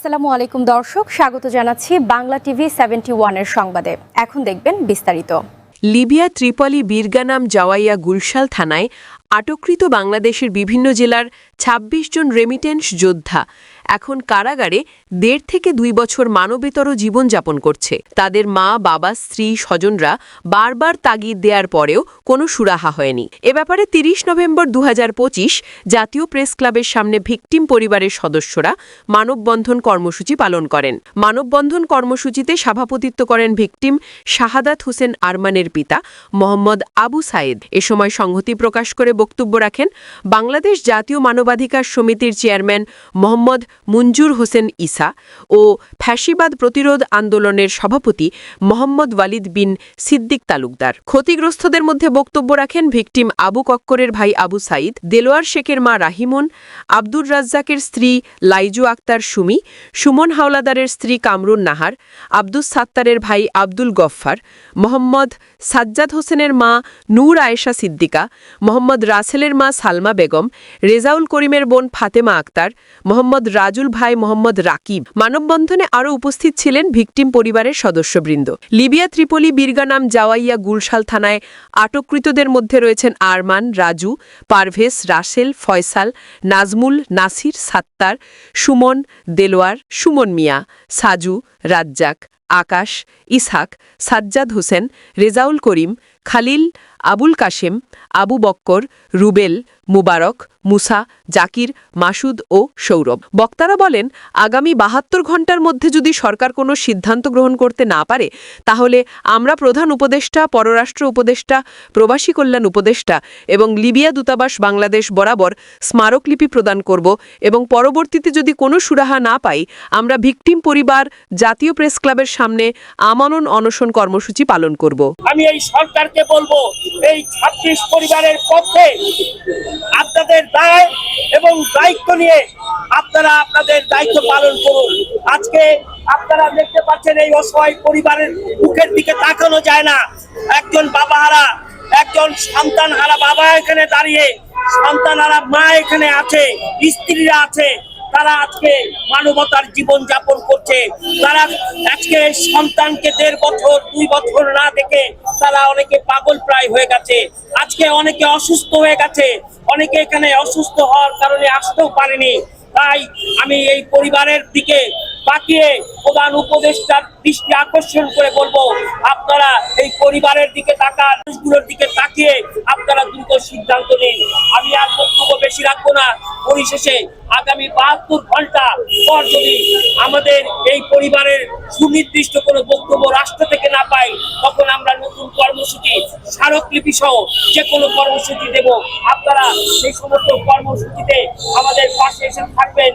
আসসালামু আলাইকুম দর্শক, স্বাগত জানাচ্ছি বাংলা টিভি সেভেন্টি ওয়ানের সংবাদে। এখন দেখবেন বিস্তারিত। লিবিয়া ত্রিপলি বীরগানাম জাওয়াইয়া গুলশাল থানায় আটককৃত বাংলাদেশের বিভিন্ন জেলার ২৬ জন রেমিটেন্স যোদ্ধা। এখন কারাগারে দেড় থেকে দুই বছর মানবেতর জীবনযাপন করছে। তাদের মা, বাবা, স্ত্রী, স্বজনরা বারবার তাগিদ দেওয়ার পরেও কোনো সুরাহা হয়নি। এ ব্যাপারে ৩০ নভেম্বর দু জাতীয় প্রেস ক্লাবের সামনে ভিকটিম পরিবারের সদস্যরা মানববন্ধন কর্মসূচি পালন করেন। মানববন্ধন কর্মসূচিতে সভাপতিত্ব করেন ভিকটিম শাহাদাত হোসেন আরমানের পিতা মোহাম্মদ আবু সাইদ এ সময় সংহতি প্রকাশ করে বক্তব্য রাখেন বাংলাদেশ জাতীয় মানবাধিকার সমিতির চেয়ারম্যান মোহাম্মদ মুঞ্জুর হোসেন ইসা ও ফ্যাসিবাদ প্রতিরোধ আন্দোলনের সভাপতি মোহাম্মদ ওয়ালিদ বিন সিদ্দিক তালুকদার। ক্ষতিগ্রস্তদের মধ্যে বক্তব্য রাখেন ভিকটিম আবু কক্করের ভাই আবু সাইদ দেলোয়ার শেখের মা রাহিমন, আব্দুর রাজ্জাকের স্ত্রী লাইজু আক্তার সুমি, সুমন হাওলাদারের স্ত্রী কামরুন নাহার, আব্দুস সাত্তারের ভাই আব্দুল গফফার, মোহাম্মদ সাজ্জাদ হোসেনের মা নূর আয়েশা সিদ্দিকা, মোহাম্মদ রাসেলের মা সালমা বেগম, রেজাউল করিমের বোন ফাতেমা আক্তার, মোহাম্মদ রাজুল ভাই মোহাম্মদ রাকিব মানববন্ধনে আরও উপস্থিত ছিলেন ভিকটিম পরিবারের সদস্যবৃন্দ। লিবিয়া, ত্রিপলি, বীরগানাম, জাওয়াইয়া গুলশাল থানায় আটককৃতদের মধ্যে রয়েছেন আরমান, রাজু, পারভেজ, রাসেল, ফয়সাল, নাজমুল, নাসির, সাত্তার, সুমন, দেলোয়ার, সুমন মিয়া, সাজু, রাজ্জাক আকাশ, ইসহাক, সাজ্জাদ হোসেন, রেজাউল করিম, খালিল, আবুল কাশেম, আবু বক্কর, রুবেল, মুবারক, মুসা, জাকির, মাসুদ ও সৌরভ। বক্তারা বলেন, আগামী বাহাত্তর ঘণ্টার মধ্যে যদি সরকার কোনো সিদ্ধান্ত গ্রহণ করতে না পারে, তাহলে আমরা প্রধান উপদেষ্টা, পররাষ্ট্র উপদেষ্টা, প্রবাসী কল্যাণ উপদেষ্টা এবং লিবিয়া দূতাবাস বাংলাদেশ বরাবর স্মারকলিপি প্রদান করব এবং পরবর্তীতে যদি কোনো সুরাহা না পাই, আমরা ভিকটিম পরিবার, জাতীয় প্রেস ক্লাবের সামনে আমানন অনশন কর্মসূচি পালন করব। আমি এই সরকারকে বলব, এই ছাব্বিশ পরিবারের পক্ষে আপনাদের দায় এবং দায়িত্ব নিয়ে আপনারা আপনাদের দায়িত্ব পালন করুন। আজকে আপনারা দেখতে পাচ্ছেন এই অসহায় পরিবারের মুখের দিকে তাকানো যায় না। একজন বাবাহারা, একজন সন্তান হারা বাবা এখানে দাঁড়িয়ে সন্তান হারা মা এখানে আছে, স্ত্রীরা আছে। তারা আজকে মানবতার জীবন যাপন করছে। তারা আজকে সন্তানকে দেড় বছর, দুই বছর না দেখে তারা অনেকে পাগল প্রায় হয়ে গেছে। আজকে অনেকে অসুস্থ হয়ে গেছে। অনেকে এখানে অসুস্থ হওয়ার কারণে আসতেও পারেনি। তাই আমি এই পরিবারের দিকে তাকিয়ে প্রধান উপদেষ্টার দৃষ্টি আকর্ষণ করে বলব, আপনারা এই পরিবারের দিকে তাকান, মানুষগুলোর দিকে তাকিয়ে আপনারা দ্রুত সিদ্ধান্ত নিন। আমি আর বক্তব্য বেশি রাখব না। পরিশেষে আগামী বাহাত্তর ঘণ্টা পর যদি আমাদের এই পরিবারের সুনির্দিষ্ট কোনো বক্তব্য রাষ্ট্র থেকে না পাই, তখন আমরা নতুন কর্মসূচি, স্মারকলিপি সহ যে কোনো কর্মসূচি দেব। আপনারা সেই সমস্ত কর্মসূচিতে আমাদের পাশে এসে থাকবেন।